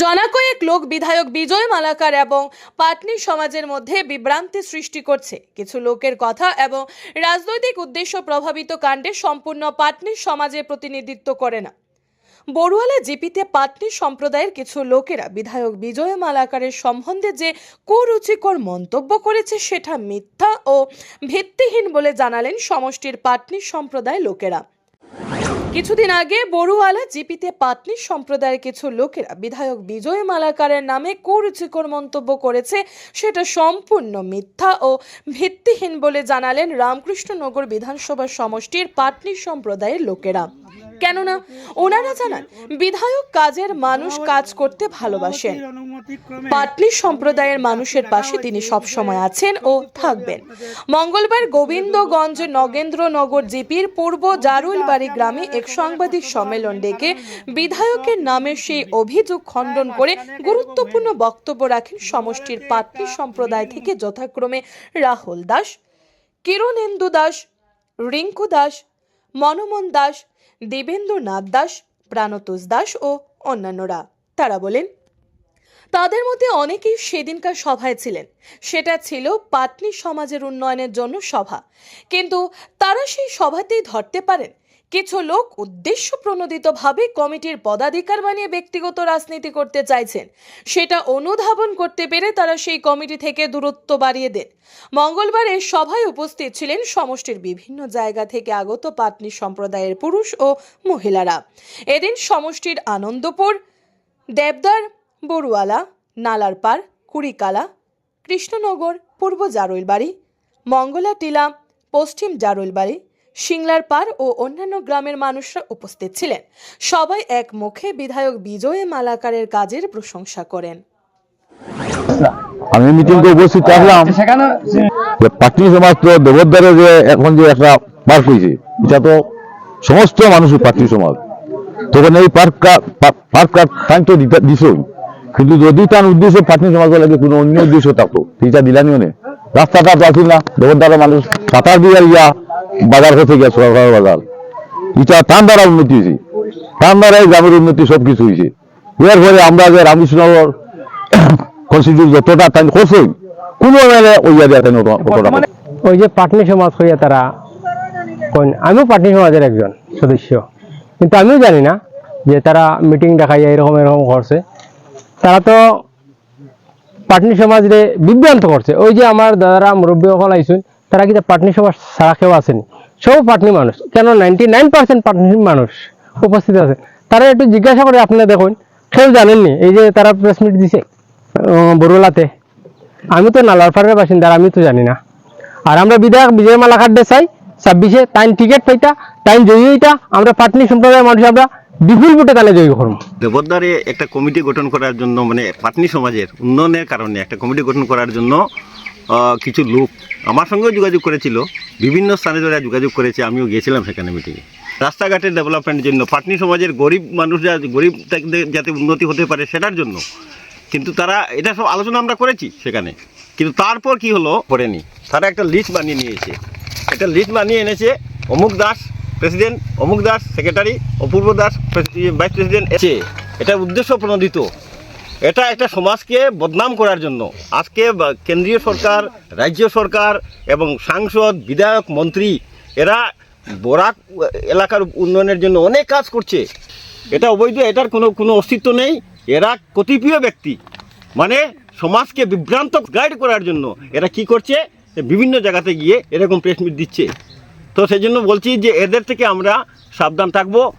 জনাকয়েক লোক বিধায়ক বিজয় মালাকার এবং পাটনি সমাজের মধ্যে বিভ্রান্তি সৃষ্টি করছে। কিছু লোকের কথা এবং রাজনৈতিক উদ্দেশ্য প্রভাবিত কাণ্ডে সম্পূর্ণ পাটনি সমাজে প্রতিনিধিত্ব করে না। বড়ুয়ালা জিপিতে পাটনি সম্প্রদায়ের কিছু লোকেরা বিধায়ক বিজয় মালাকারের সম্বন্ধে যে কুরুচিকর মন্তব্য করেছে সেটা মিথ্যা ও ভিত্তিহীন বলে জানালেন সমষ্টির পাটনি সম্প্রদায় লোকেরা। কিছুদিন আগে বড়ুয়ালা জিপিতে পাটনি সম্প্রদায়ের কিছু লোকেরা বিধায়ক বিজয় মালাকারের নামে কুরুচিকর মন্তব্য করেছে। সেটা সম্পূর্ণ মিথ্যা ও ভিত্তিহীন বলে জানালেন রামকৃষ্ণনগর বিধানসভা সমষ্টির পাটনি সম্প্রদায়ের লোকেরা। কেননা ওনারা জানান, বিধায়ক কাজের মানুষ কাজ করতে ভালোবাসেন। পাটলি সম্প্রদায়ের মানুষের পাশে তিনি সবসময় আছেন ও থাকবেন। মঙ্গলবার গোবিন্দগঞ্জ নগেন্দ্রনগর জিপির পূর্ব জারুলবাড়ি গ্রামে এক সাংবাদিক সম্মেলন ডেকে বিধায়কের নামে সেই অভিযোগ খণ্ডন করে গুরুত্বপূর্ণ বক্তব্য রাখেন সমষ্টির পাটলি সম্প্রদায় থেকে যথাক্রমে রাহুল দাস, কিরণেন্দু দাস, রিঙ্কু দাস, মনমোহন দাস দেবেন্দ্রনাথ দাস, প্রাণতোষ দাস ও অন্যান্যরা। তারা বলেন, তাদের মধ্যে অনেকেই সেদিনকার সভায় ছিলেন। সেটা ছিল পাটনি সমাজের উন্নয়নের জন্য সভা। কিন্তু তারা সেই সভাতেই ধরতে পারেন কিছু লোক উদ্দেশ্য প্রণোদিতভাবে কমিটির পদাধিকার বানিয়ে ব্যক্তিগত রাজনীতি করতে চাইছেন। সেটা অনুধাবন করতে পেরে তারা সেই কমিটি থেকে দূরত্ব বাড়িয়ে দেন। মঙ্গলবার এই সভায় উপস্থিত ছিলেন সমষ্টির বিভিন্ন জায়গা থেকে আগত পাটনি সম্প্রদায়ের পুরুষ ও মহিলারা। এদিন সমষ্টির আনন্দপুর, দেবদার, বড়ুয়ালা নালারপাড় কুড়িকালা, কৃষ্ণনগর, পূর্ব জারুলবাড়ি, মঙ্গলা টিলা, পশ্চিম জারৈলবাড়ি সিংলার পার ও অন্যান্য গ্রামের মানুষরা উপস্থিত ছিলেন। সবাই এক মুখে বিধায়ক বিজয় মালাকারের কাজের প্রশংসা করেন। আমি মিটিংকে উপস্থিত থাকলাম। পাটনি সমাজ তো দেবদ্বারে যে এখন যে একটা পার্ক হয়েছে এটা তো সমস্ত মানুষের পাটনি সমাজ। তখন এই পার্কটা পার্কটা টাইম তো দিছই। কিন্তু যদি তার উদ্দেশ্য পাটনি সমাজ লাগে কোনো অন্য উদ্দেশ্য থাকতো সেটা দিলানিও নেই রাস্তাটা তো আছিল না দেবদ্বারের মানুষ সাঁতার দিয়ে ইয়া। বাজার হতে গিয়া সরকার বাজার। এটা দ্বারা উন্নতি হয়েছে দ্বারাই গ্রামের উন্নতি সব কিছু হয়েছে এর পরে আমরা যে রামকৃষ্ণনগর কনস্টিটিউট যতটা টাইম করছে কোনো এমএলএ ওই ওই যে পাটনি সমাজ হইয়া তারা আমিও পাটনি সমাজের একজন সদস্য। কিন্তু আমিও জানি না যে তারা মিটিং দেখাইয়া এরকম এরকম করছে। তারা তো পাটনি সমাজরে বিভ্রান্ত করছে। ওই যে আমার দাদারা মুরব্বী সকল আইসুন তারা কিন্তু পাটনি সমাজ ছাড়া কেউ আসেনি। সব পাটনি মানুষ কেন নাইনটি নাইন পার্সেন্ট পাটনি মানুষ উপস্থিত আছে। তারা একটু জিজ্ঞাসা করে আপনি দেখুন কেউ জানেননি এই যে তারা প্রেস মিট দিছে আহ, বড়ুলাতে আমি তো নালারপাড়ের বাসিন্দা আমি তো জানি না। আর আমরা বিধায়ক বিজয় মালা কাটতে চাই ছাব্বিশে টাইম টিকিট পাইতা টাইম জয়ী হইতা আমরা পাটনি সম্প্রদায়ের মানুষ আমরা বিপুল ভোটে তাহলে জয়ী করব। দেবদারে একটা কমিটি গঠন করার জন্য মানে পাটনি সমাজের উন্নয়নের কারণে একটা কমিটি গঠন করার জন্য কিছু লোক আমার সঙ্গেও যোগাযোগ করেছিল, বিভিন্ন স্থানে যারা যোগাযোগ করেছে, আমিও গিয়েছিলাম সেখানে মিটিংয়ে রাস্তাঘাটের ডেভেলপমেন্টের জন্য, পাটনি সমাজের গরিব মানুষ যা গরিব যাতে উন্নতি হতে পারে সেটার জন্য। কিন্তু তারা, এটা সব আলোচনা আমরা করেছি সেখানে। কিন্তু তারপর কি হলো, করেনি। তারা একটা লিস্ট বানিয়ে নিয়েছে। একটা লিস্ট বানিয়ে এনেছে অমুক দাস প্রেসিডেন্ট অমুক Das secretary Apurba Das vice president এসে। এটা উদ্দেশ্য প্রণোদিত। এটা একটা সমাজকে বদনাম করার জন্য। আজকে কেন্দ্রীয় সরকার, রাজ্য সরকার এবং সাংসদ, বিধায়ক, মন্ত্রী, এরা বরাক এলাকার উন্নয়নের জন্য অনেক কাজ করছে। এটা অবৈধ, এটার কোনো কোনো অস্তিত্ব নেই। এরা কতিপয় ব্যক্তি মানে সমাজকে বিভ্রান্ত গাইড করার জন্য এরা কি করছে? বিভিন্ন জায়গাতে গিয়ে এরকম প্রেস মিট দিচ্ছে। তো সেই জন্য বলছি যে এদের থেকে আমরা সাবধান থাকব।